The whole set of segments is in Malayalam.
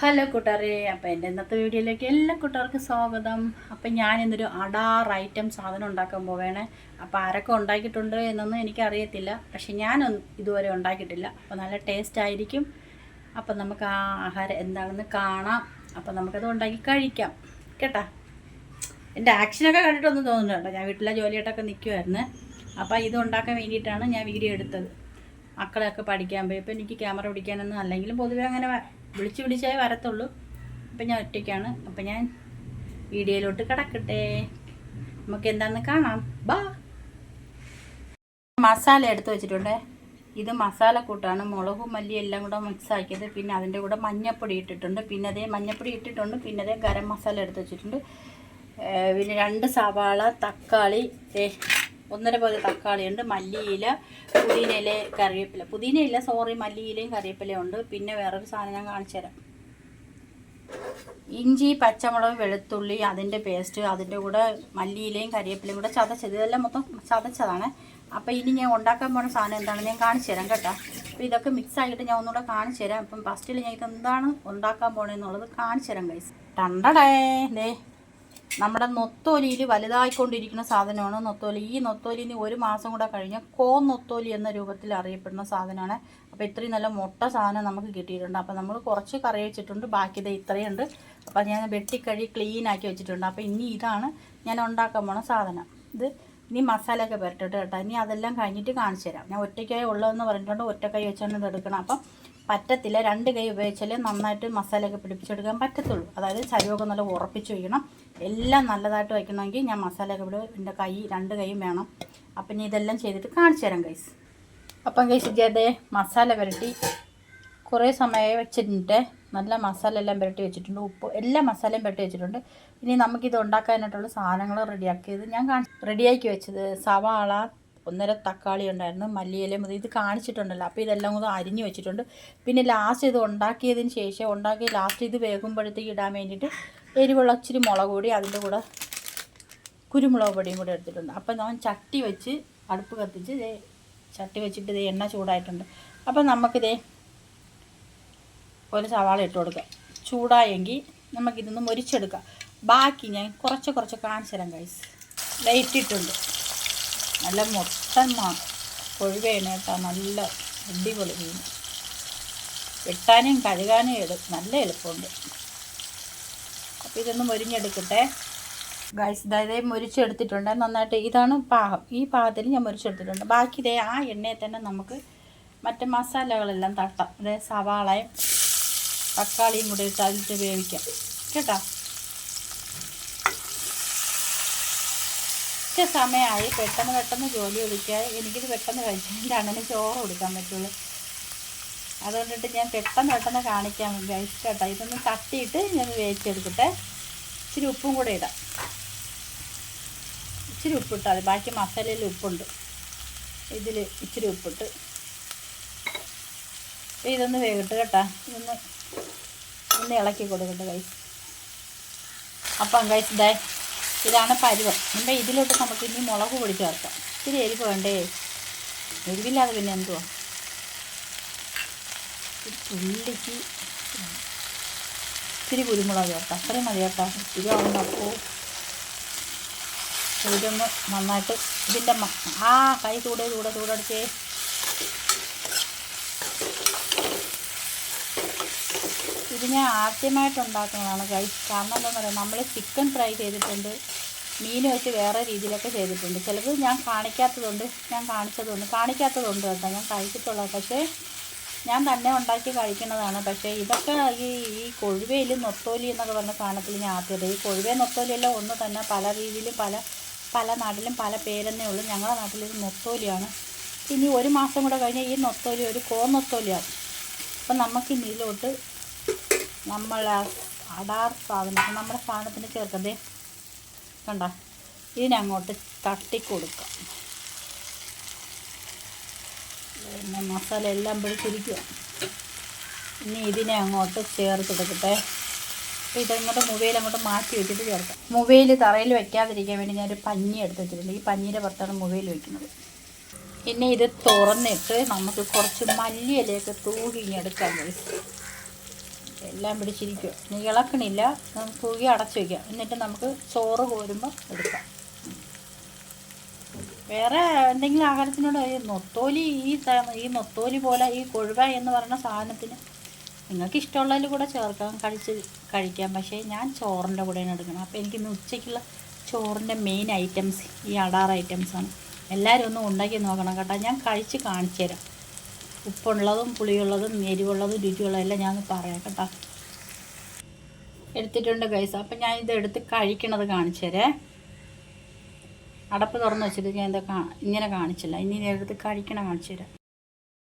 ഹലോ കൂട്ടുകാരെ അപ്പോൾ എന്റെ ഇന്നത്തെ വീഡിയോയിലേക്ക് എല്ലാ കൂട്ടുകാർക്കും സ്വാഗതം. അപ്പം ഞാൻ ഇന്നൊരു അടാർ ഐറ്റം സാധനം ഉണ്ടാക്കാൻ പോവേണേ. അപ്പോൾ ആരൊക്കെ ഉണ്ടാക്കിയിട്ടുണ്ട് എന്നൊന്നും എനിക്കറിയത്തില്ല. പക്ഷെ ഞാനൊന്നും ഇതുവരെ ഉണ്ടാക്കിയിട്ടില്ല. അപ്പോൾ നല്ല ടേസ്റ്റ് ആയിരിക്കും. അപ്പം നമുക്ക് ആ ആഹാരം എന്താണെന്ന് കാണാം. അപ്പം നമുക്കത് ഉണ്ടാക്കി കഴിക്കാം. കേട്ടാ? എന്റെ ആക്ഷനൊക്കെ കണ്ടിട്ടൊന്നും തോന്നുന്നുണ്ട് ഞാൻ വീട്ടിലെ ജോലിയായിട്ടൊക്കെ നിൽക്കുമായിരുന്നു അപ്പോൾ ഇത് ഉണ്ടാക്കാൻ വേണ്ടിയിട്ടാണ് ഞാൻ വീഡിയോ എടുത്തത്. മക്കളെയൊക്കെ പഠിക്കാൻ പോയി ഇപ്പോൾ എനിക്ക് ക്യാമറ പിടിക്കാനൊന്നും അല്ലെങ്കിലും പൊതുവെ അങ്ങനെ വിളിച്ച് വിളിച്ചേ വരത്തുള്ളൂ. അപ്പം ഞാൻ ഒറ്റയ്ക്കാണ്. അപ്പം ഞാൻ വീഡിയോയിലോട്ട് കിടക്കട്ടെ. നമുക്ക് എന്താണെന്ന് കാണാം. ബാ. മസാല എടുത്ത് വെച്ചിട്ടുണ്ട്. ഇത് മസാല കൂട്ടാണ്. മുളകും മല്ലി എല്ലാം കൂടെ മിക്സ് ആക്കിയത്. പിന്നെ അതിന്റെ കൂടെ മഞ്ഞപ്പൊടി ഇട്ടിട്ടുണ്ട്. പിന്നെ അതേ മഞ്ഞപ്പൊടി ഇട്ടിട്ടുണ്ട്. പിന്നെ അതേ ഗരം മസാല എടുത്ത് വെച്ചിട്ടുണ്ട്. പിന്നെ രണ്ട് സവാള തക്കാളി ഒന്നര തക്കാളി ഉണ്ട് മല്ലിയില പുതിനയില കറിവേപ്പില. പുതിനയില സോറി മല്ലിയിലയും കറിവേപ്പിലയും ഉണ്ട്. പിന്നെ വേറൊരു സാധനം ഞാൻ കാണിച്ചു തരാം. ഇഞ്ചി പച്ചമുളക് വെളുത്തുള്ളി അതിന്റെ പേസ്റ്റ് അതിന്റെ കൂടെ മല്ലിയിലയും കറിവേപ്പിലയും കൂടെ ചതച്ചത്. ഇതെല്ലാം മൊത്തം ചതച്ചതാണ്. അപ്പോൾ ഇനി ഞാൻ ഉണ്ടാക്കാൻ പോകുന്ന സാധനം എന്താണെന്ന് ഞാൻ കാണിച്ചു തരാം കേട്ടോ. അപ്പോൾ ഇതൊക്കെ മിക്സ് ആയിട്ട് ഞാൻ ഒന്നുകൂടെ കാണിച്ചു തരാം. അപ്പം ഫസ്റ്റിൽ ഞാൻ ഇതെന്താണ് ഉണ്ടാക്കാൻ പോകണമെന്നുള്ളത് കാണിച്ചു തരാം കൈസ് ടണ്ടടേ. ദേ നമ്മുടെ നൊത്തോലിയിൽ വലുതായിക്കൊണ്ടിരിക്കുന്ന സാധനമാണ് നൊത്തോലി. ഈ നൊത്തോലിന് ഒരു മാസം കൂടെ കഴിഞ്ഞാൽ കോ നൊത്തോലി എന്ന രൂപത്തിൽ അറിയപ്പെടുന്ന സാധനമാണ്. അപ്പോൾ ഇത്രയും നല്ല മുട്ട സാധനം നമുക്ക് കിട്ടിയിട്ടുണ്ട്. അപ്പോൾ നമ്മൾ കുറച്ച് കറി വെച്ചിട്ടുണ്ട്. ബാക്കി ഇത് ഇത്രയുണ്ട് അപ്പോൾ ഞാൻ വെട്ടിക്കഴി ക്ലീൻ ആക്കി വെച്ചിട്ടുണ്ട്. അപ്പോൾ ഇനി ഇതാണ് ഞാൻ ഉണ്ടാക്കാൻ പോണ സാധനം. ഇത് ഇനി മസാലയൊക്കെ പുരട്ടിട്ട് കേട്ടോ. ഇനി അതെല്ലാം കഴിഞ്ഞിട്ട് കാണിച്ചു തരാം. ഞാൻ ഒറ്റയ്ക്കായി ഉള്ളതെന്ന് പറഞ്ഞിട്ടുണ്ട്. ഒറ്റക്കൈ വെച്ചാണ് ഇത് എടുക്കണം അപ്പം പറ്റത്തില്ല. രണ്ട് കൈ ഉപയോഗിച്ചാലേ നന്നായിട്ട് മസാലയൊക്കെ പിടിപ്പിച്ചെടുക്കാൻ പറ്റത്തുള്ളൂ. അതായത് ചരുവൊക്കെ നല്ല ഉറപ്പിച്ച് വയ്ക്കണം. എല്ലാം നല്ലതായിട്ട് വയ്ക്കണമെങ്കിൽ ഞാൻ മസാലയൊക്കെ ഇവിടെ എന്റെ കൈ രണ്ട് കൈയും വേണം. അപ്പം ഇനി ഇതെല്ലാം ചെയ്തിട്ട് കാണിച്ചു തരാം കൈസ് അപ്പം കൈസ് ഇതേ മസാല പുരട്ടി കുറേ സമയം വെച്ചിട്ടുണ്ട്. നല്ല മസാല എല്ലാം പുരട്ടി വെച്ചിട്ടുണ്ട്. ഉപ്പ് എല്ലാ മസാലയും പുരട്ടി വെച്ചിട്ടുണ്ട്. ഇനി നമുക്കിത് ഉണ്ടാക്കാനായിട്ടുള്ള സാധനങ്ങൾ റെഡിയാക്കിയത് ഞാൻ കാണി റെഡിയാക്കി വെച്ചത് സവാള ഒന്നര തക്കാളി ഉണ്ടായിരുന്നു മല്ലിയില മുതൽ ഇത് കാണിച്ചിട്ടുണ്ടല്ലോ. അപ്പോൾ ഇതെല്ലാം കൂടെ അരിഞ്ഞു വെച്ചിട്ടുണ്ട്. പിന്നെ ലാസ്റ്റ് ഇത് ഉണ്ടാക്കിയതിന് ശേഷം ഉണ്ടാക്കി ലാസ്റ്റ് ഇത് വേകുമ്പോഴത്തേക്ക് ഇടാൻ വേണ്ടിയിട്ട് എരിവുള്ള ഇച്ചിരി മുളക് പൊടി അതിന്റെ കൂടെ കുരുമുളക് പൊടിയും കൂടെ എടുത്തിട്ടുണ്ട്. അപ്പം ഞാൻ ചട്ടി വെച്ച് അടുപ്പ് കത്തിച്ച് ഇതേ ചട്ടി വെച്ചിട്ട് ഇതേ എണ്ണ ചൂടായിട്ടുണ്ട്. അപ്പം നമുക്കിതേ ഒരു സവാള ഇട്ട് കൊടുക്കാം. ചൂടായെങ്കിൽ നമുക്കിതൊന്ന് മുരിച്ചെടുക്കാം. ബാക്കി ഞാൻ കുറച്ച് കുറച്ച് കാണിച്ചു തരാം കൈസ് ലൈറ്റിട്ടുണ്ട് നല്ല മൊത്തം കൊഴുവേണ് കേട്ടോ നല്ല അടിപൊളി മീൻ. വെട്ടാനും കഴുകാനും എടു നല്ല എളുപ്പമുണ്ട്. അപ്പോൾ ഇതൊന്ന് മുരിഞ്ഞെടുക്കട്ടെ. ഗൈസ് ഇതായത് മുരിച്ചെടുത്തിട്ടുണ്ട്. നന്നായിട്ട് ഇതാണ് പാകം ഈ പാകത്തിൽ ഞാൻ മുരിച്ചെടുത്തിട്ടുണ്ട്. ബാക്കി ഇതേ ആ എണ്ണയിൽ തന്നെ നമുക്ക് മറ്റ് മസാലകളെല്ലാം തട്ടാം. അതായത് സവാളയും തക്കാളിയും കൂടി ഇട്ട് അതിട്ട് വേവിക്കാം. കേട്ടോ? ഉച്ച സമയമായി പെട്ടെന്ന് പെട്ടെന്ന് ജോലി ഒതുക്കിയാൽ എനിക്കിത് പെട്ടെന്ന് കഴിച്ചിട്ട് അങ്ങനെ ചോറ് കൊടുക്കാൻ പറ്റുള്ളൂ. അതുകൊണ്ടിട്ട് ഞാൻ പെട്ടെന്ന് പെട്ടെന്ന് കാണിക്കാൻ വേണ്ടി കേട്ടോ. ഇതൊന്ന് തട്ടിയിട്ട് ഞാൻ വേവിച്ചെടുക്കട്ടെ ഇച്ചിരി ഉപ്പും കൂടെ ഇടാം. ഇച്ചിരി ഉപ്പിട്ടാൽ മതി. ബാക്കി മസാലയിൽ ഉപ്പുണ്ട്. ഇതിൽ ഇച്ചിരി ഉപ്പിട്ട്. ഇതൊന്ന് വേവിട്ട് കേട്ടോ. ഇതൊന്ന് ഒന്ന് ഇളക്കി കൊടുക്കട്ടെ കൈസ് അപ്പം കൈസ് ഇതാണ് പരുവം. എന്റെ ഇതിലോട്ട് നമുക്ക് ഇനി മുളക് പൊടി ചേർക്കാം. ഇത്തിരി എരിവ് വേണ്ടേ? എരിവില്ലാതെ പിന്നെ എന്തുവാ? ഉള്ളിക്ക് ഇത്തിരി കുരുമുളക് ചേർക്കാം. അത്രയും മതി കേട്ടോ ഇത്തിരി ആവുന്നപ്പോൾ ഇതൊന്ന് നന്നായിട്ട് ഇതിന്റെ ആ കൈ ചൂടെ ചൂടെ ചൂടടിച്ചേ. ഇത് ഞാൻ ആദ്യമായിട്ട് ഉണ്ടാക്കുന്നതാണ് ഗൈസ് കാരണം എന്താണെന്ന് പറയുക നമ്മൾ ചിക്കൻ ഫ്രൈ ചെയ്തിട്ടുണ്ട്. മീൻ വെച്ച് വേറെ രീതിയിലൊക്കെ ചെയ്തിട്ടുണ്ട്. ചിലത് ഞാൻ കാണിക്കാത്തതുണ്ട് ഞാൻ കാണിച്ചതുണ്ട്. കാണിക്കാത്തതുണ്ട് കേട്ടോ ഞാൻ കഴിച്ചിട്ടുള്ളത് പക്ഷേ ഞാൻ തന്നെ ഉണ്ടാക്കി കഴിക്കുന്നതാണ്. പക്ഷേ ഇതൊക്കെ ഈ ഈ കൊഴുവയിൽ നൊത്തോലി എന്നൊക്കെ പറഞ്ഞ സാധനത്തിൽ ഞാൻ ആദ്യത്തെ ഈ കൊഴുവേ നൊത്തോലിയെല്ലാം ഒന്ന് തന്നെ പല രീതിയിലും പല പല നാട്ടിലും പല പേരെന്നേ ഉള്ളൂ. ഞങ്ങളുടെ നാട്ടിൽ ഇത് നൊത്തോലിയാണ്. ഇനി ഒരു മാസം കൂടെ കഴിഞ്ഞാൽ ഈ നൊത്തോലി ഒരു കോന്നൊത്തോലിയാവും അപ്പം നമുക്ക് ഇതിലോട്ട് നമ്മൾ അടാർ സാധനം നമ്മുടെ സാധനത്തിന് ചേർക്കത് കണ്ട? ഇതിനങ്ങോട്ട് തട്ടിക്കൊടുക്കാം. പിന്നെ മസാല എല്ലാം പിടിച്ചിരിക്കുക ഇനി ഇതിനെ അങ്ങോട്ട് ചേർത്തെടുക്കട്ടെ അപ്പോൾ ഇതങ്ങോട്ട് മുവയിൽ അങ്ങോട്ട് മാറ്റി വെച്ചിട്ട് ചേർക്കാം. മുവയിൽ തറയിൽ വെക്കാതിരിക്കാൻ വേണ്ടി ഞാനൊരു പഞ്ഞി എടുത്ത് വെച്ചിട്ടുണ്ട്. ഈ പഞ്ഞിയുടെ പുറത്താണ് മുവയിൽ വെക്കുന്നത്. പിന്നെ ഇത് തുറന്നിട്ട് നമുക്ക് കുറച്ച് മല്ലിയിലേക്ക് തൂകിഞ്ഞെടുക്കാൻ കഴിയും എല്ലാം പിടിച്ചിരിക്കും. ഇനി ഇളക്കണില്ല നമുക്ക് കുഴി അടച്ചു വയ്ക്കാം എന്നിട്ട് നമുക്ക് ചോറ് കോരുമ്പോൾ എടുക്കാം. വേറെ എന്തെങ്കിലും ആഹാരത്തിനോട് ഈ നൊത്തോലി ഈ ഈ നൊത്തോലി പോലെ ഈ കൊഴുവ എന്ന് പറയുന്ന സാധനത്തിന് നിങ്ങൾക്ക് ഇഷ്ടമുള്ളതിൽ കൂടെ ചേർക്കാം കഴിച്ച് കഴിക്കാം. പക്ഷേ ഞാൻ ചോറിന്റെ കൂടെയാണ് എടുക്കണം അപ്പോൾ എനിക്കിന്ന് ഉച്ചയ്ക്കുള്ള ചോറിന്റെ മെയിൻ ഐറ്റംസ് ഈ അടാർ ഐറ്റംസാണ് എല്ലാവരും ഒന്ന് ഉണ്ടാക്കി നോക്കണം കേട്ടോ. ഞാൻ കഴിച്ച് കാണിച്ചു തരാം. ഉപ്പുള്ളതും പുളിയുള്ളതും എരിവുള്ളതും രുചിയുള്ളതും എല്ലാം ഞാൻ പറയാം കേട്ടോ. എടുത്തിട്ടുണ്ട് ഗൈസ് അപ്പം ഞാൻ ഇത് എടുത്ത് കഴിക്കണത് കാണിച്ചു തരേ. അടപ്പ് തുറന്ന് വെച്ചിട്ട് ഞാൻ എന്താ ഇങ്ങനെ കാണിച്ചില്ല. ഇനി എടുത്ത് കഴിക്കണം കാണിച്ചു തരാം.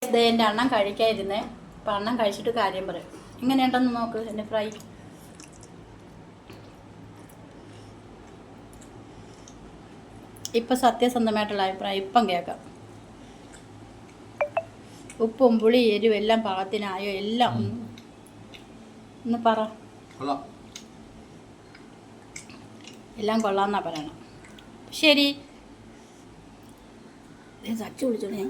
ഇത് എന്റെ അണ്ണം കഴിക്കാതിരുന്നേ. അപ്പം അണ്ണം കഴിച്ചിട്ട് കാര്യം പറയും. ഇങ്ങനെയുണ്ടെന്ന് നോക്ക് എന്റെ ഫ്രൈ ഇപ്പം സത്യസന്ധമായിട്ടുള്ള അഭിപ്രായം ഇപ്പം കേൾക്കാം. ഉപ്പും പുളി എരിവും എല്ലാം പാകത്തിനായോ? എല്ലാം. ഒന്ന് പറ. എല്ലാം കൊള്ളാമെന്നാ പറയണം. ശരി. സച്ചു വിളിച്ചോളൂ ഞാൻ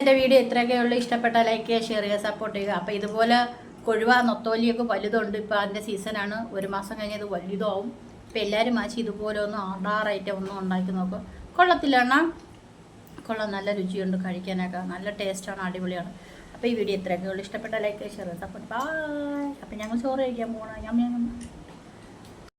എന്റെ വീഡിയോ ഇത്രയൊക്കെ ഉള്ളൂ. ഇഷ്ടപ്പെട്ട ലൈക്ക് ചെയ്യുക ഷെയർ ചെയ്യുക സപ്പോർട്ട് ചെയ്യുക. അപ്പോൾ ഇതുപോലെ കൊഴുവ നൊത്തോലിയൊക്കെ വലുതുണ്ട്. ഇപ്പോൾ അതിന്റെ സീസണാണ് ഒരു മാസം കഴിഞ്ഞ് ഇത് വലുതാവും. അപ്പോൾ എല്ലാവരും മാച്ച് ഇതുപോലെ ഒന്ന് ഐറ്റം ഒന്നും ഉണ്ടാക്കി നോക്കും. കൊള്ളത്തില്ല അണ്ണാ. കൊള്ളാം നല്ല രുചിയുണ്ട് കഴിക്കാനൊക്കെ നല്ല ടേസ്റ്റാണ് അടിപൊളിയാണ്. അപ്പോൾ ഈ വീഡിയോ ഇത്രയൊക്കെ ഉള്ളൂ. ഇഷ്ടപ്പെട്ട ലൈക്ക് ഷെയർ സപ്പോർട്ട് ബൈ അപ്പോൾ ഞങ്ങൾ ചോറ് കഴിക്കാൻ പോകണം ഞാൻ